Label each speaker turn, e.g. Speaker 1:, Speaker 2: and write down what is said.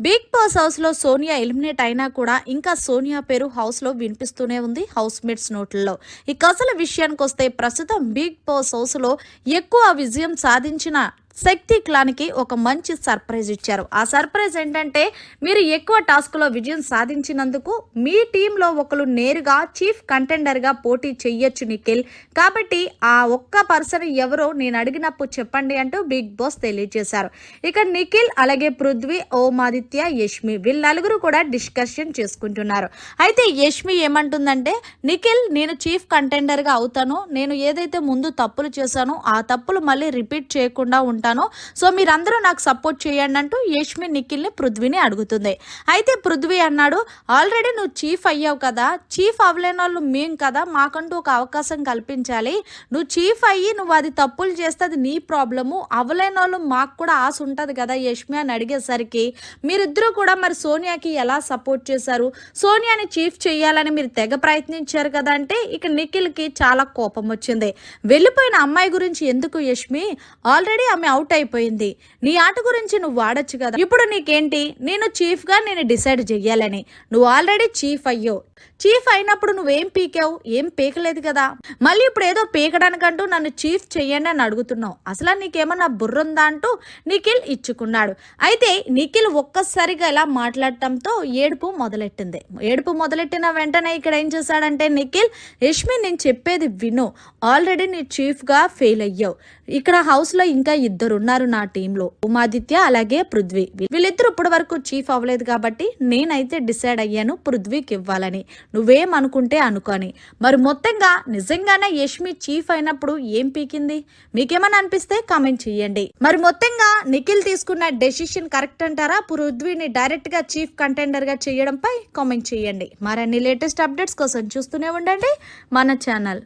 Speaker 1: Big boss హౌస్లో Sonia eliminate అయినా కూడా ఇంకా సోనియా పేరు హౌస్లో వినిపిస్తూనే ఉంది హౌస్ మేట్స్ నోట్లలో. ఇక అసలు విషయానికి వస్తే ప్రస్తుతం బిగ్ బాస్ హౌస్లో ఎక్కువ విజయం సాధించిన శక్తి క్లాన్కి ఒక మంచి సర్ప్రైజ్ ఇచ్చారు. ఆ సర్ప్రైజ్ ఏంటంటే మీరు ఎక్కువ టాస్క్లో విజయం సాధించినందుకు మీ టీంలో ఒకరు నేరుగా చీఫ్ కంటెండర్గా పోటీ చెయ్యొచ్చు నిఖిల్. కాబట్టి ఆ ఒక్క పర్సన్ ఎవరో నేను అడిగినప్పుడు చెప్పండి అంటూ బిగ్ బాస్ తెలియజేశారు. ఇక నిఖిల్ అలాగే పృథ్వీ ఓమాదిత్య యష్మి వీళ్ళ నలుగురు కూడా డిస్కషన్ చేసుకుంటున్నారు. అయితే యష్మి ఏమంటుందంటే నిఖిల్ నేను చీఫ్ కంటెండర్గా అవుతాను. నేను ఏదైతే ముందు తప్పులు చేశానో ఆ తప్పులు మళ్ళీ రిపీట్ చేయకుండా ఉంటాను. సో మీరందరూ నాకు సపోర్ట్ చేయండి అంటూ యష్మి నిఖిల్ని పృథ్వీని అడుగుతుంది. అయితే పృథ్వీ అన్నాడు ఆల్రెడీ నువ్వు చీఫ్ అయ్యావు కదా. చీఫ్ అవ్వలేని వాళ్ళు మేం కదా. మాకంటూ ఒక అవకాశం కల్పించాలి. నువ్వు చీఫ్ అయ్యి నువ్వు అది తప్పులు చేస్తే అది నీ ప్రాబ్లము. అవ్వలేని వాళ్ళు మాకు కూడా ఆశ ఉంటుంది కదా యష్మి అని అడిగేసరికి మీరిద్దరూ కూడా మరి సోనియాకి ఎలా సపోర్ట్ చేశారు? సోనియాని చీఫ్ చేయాలని మీరు తెగ ప్రయత్నించారు కదా అంటే ఇక నిఖిల్కి చాలా కోపం వచ్చింది. వెళ్ళిపోయిన అమ్మాయి గురించి ఎందుకు యష్మి? ఆల్రెడీ ఆమె అవుట్ అయిపోయింది. నీ ఆట గురించి నువ్వు వాడొచ్చు కదా. ఇప్పుడు నీకేంటి? నేను చీఫ్గా నేను డిసైడ్ చెయ్యాలని. నువ్వు ఆల్రెడీ చీఫ్ అయ్యావు చీఫ్ అయినప్పుడు నువ్వేం పీకావు? ఏం పీకలేదు కదా. మళ్ళీ ఇప్పుడు ఏదో పీకడానికంటూ నన్ను చీఫ్ చెయ్యండి అని అడుగుతున్నావు. అసలు నీకేమన్నా బుర్ర ఉందా అంటూ నిఖిల్ ఇచ్చుకున్నాడు. అయితే నిఖిల్ ఒక్కసారిగా ఇలా మాట్లాడటంతో ఏడుపు మొదలెట్టింది. ఏడుపు మొదలెట్టిన వెంటనే ఇక్కడ ఏం చేశాడంటే నిఖిల్ యష్మి నేను చెప్పేది విను. ఆల్రెడీ నీ చీఫ్గా ఫెయిల్ అయ్యావు. ఇక్కడ హౌస్లో ఇంకా ఇద్దరు ఉన్నారు నా టీంలో. ఉమాదిత్య అలాగే పృథ్వీ. వీళ్ళిద్దరు ఇప్పటి వరకు చీఫ్ అవ్వలేదు కాబట్టి నేనైతే డిసైడ్ అయ్యాను పృథ్వీకి ఇవ్వాలని. నువ్వేమనుకుంటే అనుకోని మరి మొత్తంగా నిజంగానే యష్మి చీఫ్ అయినప్పుడు ఏం పీకింది? మీకేమని అనిపిస్తే కామెంట్ చేయండి. మరి మొత్తంగా నిఖిల్ తీసుకున్న డెసిషన్ కరెక్ట్ అంటారా? పృథ్వీని డైరెక్ట్గా చీఫ్ కంటెండర్గా చేయడంపై కామెంట్ చేయండి. మరిన్ని లేటెస్ట్ అప్డేట్స్ కోసం చూస్తూనే ఉండండి మన ఛానల్.